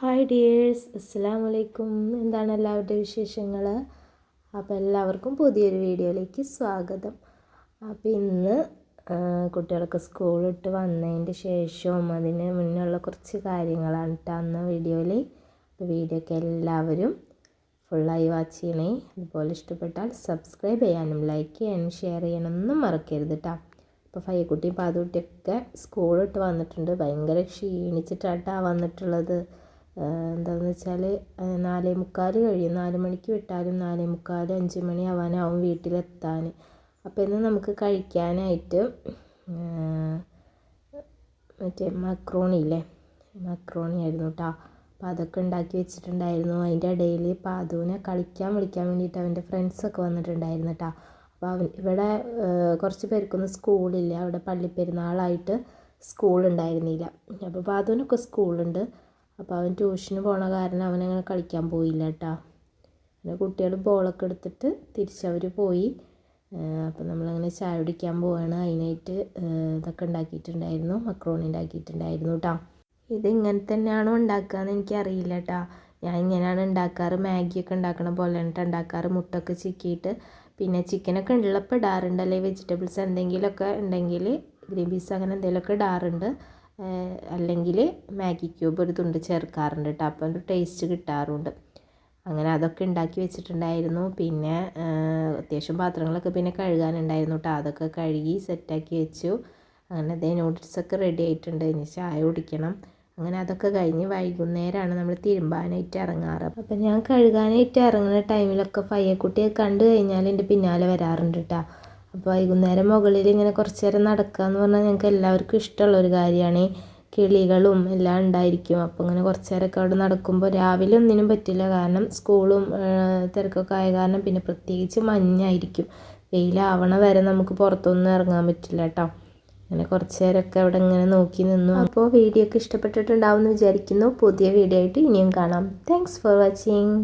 Hi dears അസ്സാം വലൈക്കും എന്താണ് എല്ലാവരുടെ വിശേഷങ്ങൾ അപ്പോൾ എല്ലാവർക്കും പുതിയൊരു വീഡിയോയിലേക്ക് സ്വാഗതം. അപ്പോൾ ഇന്ന് കുട്ടികൾക്ക് സ്കൂൾ സ്കൂളിട്ട് വന്നതിന്റെ ശേഷവും അതിന് മുന്നുള്ള കുറച്ച് കാര്യങ്ങളാണ് കേട്ടോ അന്ന് വീഡിയോയിൽ അപ്പോൾ വീഡിയോ ഒക്കെ എല്ലാവരും ഫുള്ളായി വാച്ച് ചെയ്യണേ. അതുപോലെ ഇഷ്ടപ്പെട്ടാൽ സബ്സ്ക്രൈബ് ചെയ്യാനും ലൈക്ക് ചെയ്യാനും ഷെയർ ചെയ്യണമെന്നും മറക്കരുത് കേട്ടോ അപ്പോൾ ഫയ്യക്കുട്ടിയും പാതുകുട്ടിയൊക്കെ സ്കൂളിട്ട് വന്നിട്ടുണ്ട്. ഭയങ്കര ക്ഷീണിച്ചിട്ടാട്ടാ വന്നിട്ടുള്ളത്. എന്താണെന്ന് വെച്ചാൽ നാലേ മുക്കാൽ കഴിയും. നാല് മണിക്ക് വിട്ടാലും നാലേ മുക്കാൽ അഞ്ച് മണി ആവാനാവും വീട്ടിലെത്താൻ അപ്പോൾ ഇന്ന് നമുക്ക് കഴിക്കാനായിട്ട് മറ്റേ മക്രോണി ഇല്ലേ മക്രോണി ആയിരുന്നു കേട്ടോ അപ്പോൾ അതൊക്കെ ഉണ്ടാക്കി വെച്ചിട്ടുണ്ടായിരുന്നു. അതിന്റെ ഇടയിൽ പാതുവിനെ കളിക്കാൻ വിളിക്കാൻ വേണ്ടിയിട്ട് അവന്റെ ഫ്രണ്ട്സൊക്കെ വന്നിട്ടുണ്ടായിരുന്നു കേട്ടോ അപ്പോൾ അവൻ ഇവിടെ കുറച്ച് പേർക്കൊന്നും സ്കൂളില്ല. അവിടെ പള്ളിപ്പെരുന്നാളായിട്ട് സ്കൂൾ ഉണ്ടായിരുന്നില്ല അപ്പോൾ പാതുവിനൊക്കെ സ്കൂളുണ്ട്. അപ്പോൾ അവൻ ട്യൂഷന് പോണ കാരണം അവനങ്ങനെ കളിക്കാൻ പോയില്ല കേട്ടോ പിന്നെ കുട്ടികൾ ബോളൊക്കെ എടുത്തിട്ട് തിരിച്ചവർ പോയി. അപ്പോൾ നമ്മളങ്ങനെ ചായ കുടിക്കാൻ പോവാണ്. അതിനായിട്ട് ഇതൊക്കെ ഉണ്ടാക്കിയിട്ടുണ്ടായിരുന്നു. മക്രോണി ഉണ്ടാക്കിയിട്ടുണ്ടായിരുന്നു കേട്ടോ ഇത് ഇങ്ങനെ തന്നെയാണോ ഉണ്ടാക്കുകയെന്ന് എനിക്കറിയില്ല കേട്ടോ ഞാൻ ഇങ്ങനെയാണ് ഉണ്ടാക്കാറ്. മാഗിയൊക്കെ ഉണ്ടാക്കണ പോലെയാണ് കേട്ടോ ഉണ്ടാക്കാറ്. മുട്ടൊക്കെ ചിക്കിയിട്ട്. പിന്നെ ചിക്കനൊക്കെ ഉള്ളപ്പോൾ ഇടാറുണ്ട്. അല്ലെങ്കിൽ വെജിറ്റബിൾസ് എന്തെങ്കിലുമൊക്കെ ഉണ്ടെങ്കിൽ ഗ്രീൻ പീസ് അങ്ങനെ എന്തെങ്കിലുമൊക്കെ ഇടാറുണ്ട്. അല്ലെങ്കിൽ മാഗി ക്യൂബ് ഒരു തുണ്ട് ചേർക്കാറുണ്ട് കേട്ടോ അപ്പോൾ ഒരു ടേസ്റ്റ് കിട്ടാറുണ്ട്. അങ്ങനെ അതൊക്കെ ഉണ്ടാക്കി വെച്ചിട്ടുണ്ടായിരുന്നു. പിന്നെ അത്യാവശ്യം പാത്രങ്ങളൊക്കെ പിന്നെ കഴുകാനുണ്ടായിരുന്നു കേട്ടോ അതൊക്കെ കഴുകി സെറ്റാക്കി വെച്ചു. അങ്ങനെ അതേ നൂഡിൽസൊക്കെ റെഡി ആയിട്ടുണ്ട്. ഇനി ചായ കുടിക്കണം. അങ്ങനെ അതൊക്കെ കഴിഞ്ഞ് വൈകുന്നേരമാണ് നമ്മൾ തിരുമ്പാനായിട്ട് ഇറങ്ങാറ്. അപ്പം ഞാൻ കഴുകാനായിട്ട് ഇറങ്ങുന്ന ടൈമിലൊക്കെ ഫയ്യക്കുട്ടിയെ കണ്ടു കഴിഞ്ഞാൽ എന്റെ പിന്നാലെ വരാറുണ്ട് കേട്ടോ അപ്പോൾ വൈകുന്നേരം മുകളിൽ ഇങ്ങനെ കുറച്ച് നേരം നടക്കുക എന്ന് പറഞ്ഞാൽ ഞങ്ങൾക്ക് എല്ലാവർക്കും ഇഷ്ടമുള്ള ഒരു കാര്യമാണ്. കിളികളും എല്ലാം ഉണ്ടായിരിക്കും. അപ്പോൾ ഇങ്ങനെ കുറച്ച് നേരമൊക്കെ അവിടെ നടക്കുമ്പോൾ രാവിലെ ഒന്നിനും പറ്റില്ല. കാരണം സ്കൂളും തിരക്കൊക്കെ ആയ കാരണം പിന്നെ പ്രത്യേകിച്ച് മഞ്ഞായിരിക്കും. വെയിലാവണ വരെ നമുക്ക് പുറത്തൊന്നും ഇറങ്ങാൻ പറ്റില്ല കേട്ടോ. അങ്ങനെ കുറച്ച് നേരമൊക്കെ അവിടെ ഇങ്ങനെ നോക്കി നിന്നു. അപ്പോൾ വീഡിയോ ഒക്കെ ഇഷ്ടപ്പെട്ടിട്ടുണ്ടാവും എന്ന് വിചാരിക്കുന്നു. പുതിയ വീഡിയോ ആയിട്ട് ഇനിയും കാണാം. Thanks for watching